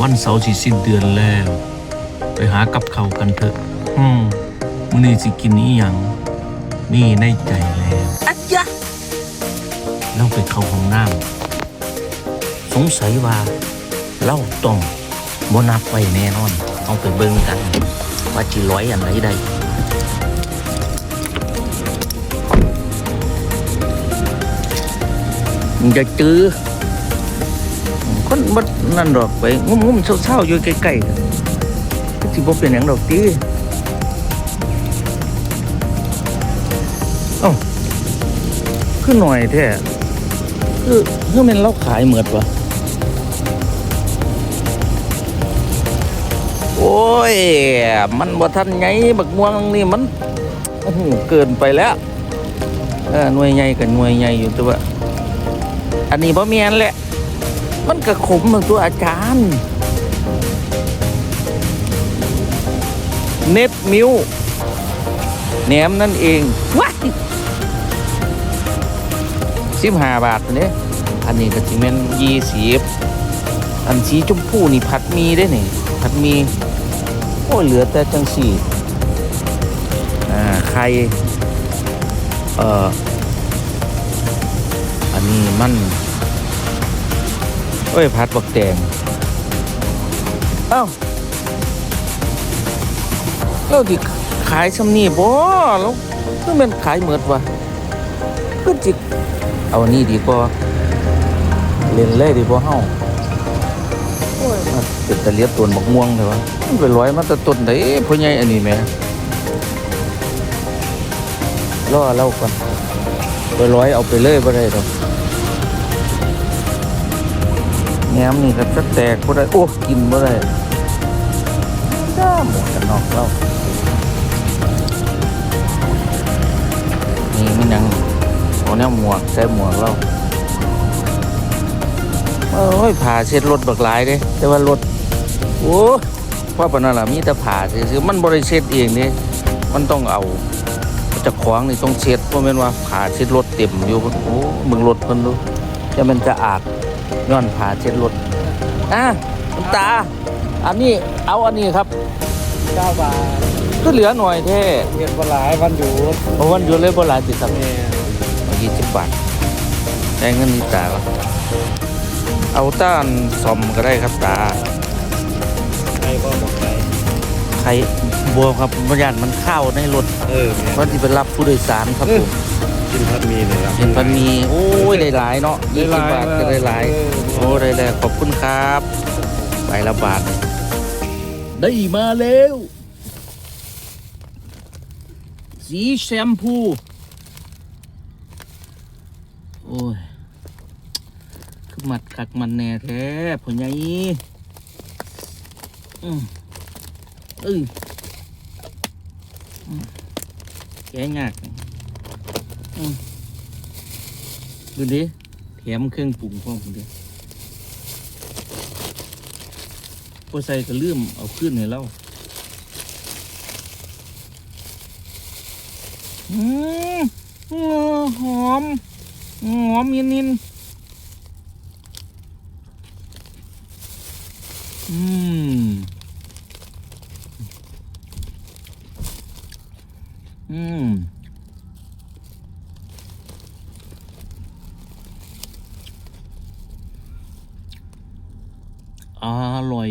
วันเสาร์สิสิ้นเดือนแล้ว ไปหากับเขาวกันเถอะ อืมมื้อนี้สิกินอีหยังมีในใจแล้วอัจยะเราไปเข้าห้องน้ำสงสัยว่าเราต้องบ่นับไว้แน่นอน เอาไปเบิ่งกัน ว่าจิร้อยอันไหนได้มันจะจื้อ คนมันนั่นดอกไปงุ้มงุ้มเศร้าๆอยู่ใกล้ๆก็สิบ่เป็นหยังดอกตีเอ้าคือหน่อยแท้คือคือแมันเราขายเหมือดวะโอ้ย มันบ่ทันไงบักม่วงนี่มันอื้อหือเกินไปแล้วเออหน่วยใหญ่กับหน่วยใหญ่อยู่ต่ว่าอันนี้บ่เมียนแหละ มันก็ขมเหมือนตัวอาจารย์ เน็ตมิวแหนมนั่นเองว้าสิบห้าบาทเนี่ยอันนี้ก็จิเมนยี่สิบอันสีชมพูนี่ผัดมีได้นี่ผัดมี โอ้เหลือแต่จังสี่อ่าไข่เอ่ออันนี้มัน เอ้ย พัดบักแตงเอ้าเราดิขายชำนี่บ่แล้วคือมันขายเหมือดวะคือจิเอาอันนี้ดีกว่าเล่นเล่ดีกว่าเฮาโอ้ยมันเป็นตะเลียบตัวบักม่วงเลยวะไปร้อยมาตะต้นไหนพ่อใหญ่อันนี้แหม่รอเล่าก่อนไปร้อยเอาไปเลยบ่ได้ดอก แหนมนี่ก็จะแตกบ่ได้โอ้กินบ่ได้จ้าหมวกกันนอกเรานี่มันยังเอาแนวหมวกใส่หมวกเราโอ้ยผ่าเช็ดรถบักหลายเด้แต่ว่ารถโอ้ว่าปนนั้นล่ะมีแต่ผ่าซื่อมันบ่ได้เช็ดเองเด้มันต้องเอาจะขวางนี่ต้องเช็ดเพราะแม่นว่าผ่าเช็ดรถเต็มอยู่โอ้มึงรถเพิ่นดูจะมันจะอาด ย้อนผ่าเช็ดรถอะคุณตา อันนี้เอาอันนี้ครับเก้าบาทก็เหลือหน่อยแท้เรียนบหลายวันอยู่เพราะวันอยู่เลยบ่หลายติดครับแม่ยี่สิบบาทได้เงินนี่ตาครับเอาต้านซ่อมก็ได้ครับตาใครก็บอกใครใครบัวครับบรรยานมันเข้าในรถเออแม่วันที่ไปรับผู้โดยสารครับผม กินพัดมีเนี่ยครับเห็นพันมีโอ้ยได้หลายเนาะยี่สิบบาทก็ได้หลายเออโอ้ได้แล้วขอบคุณครับไปละบาทได้มาแล้ว สีแชมพู โอ้ยคือมัดคักมันแน่แท้พ่อใหญ่อืมเอ้ยอืมแกะยากอืม ดูดิแถมเครื่องปรุงพร้อมผมด้วยพอใส่ก็ลืมเอาขึ้นให้เราอืมอืมหอม หอมยินนินอืม อืม อร่อย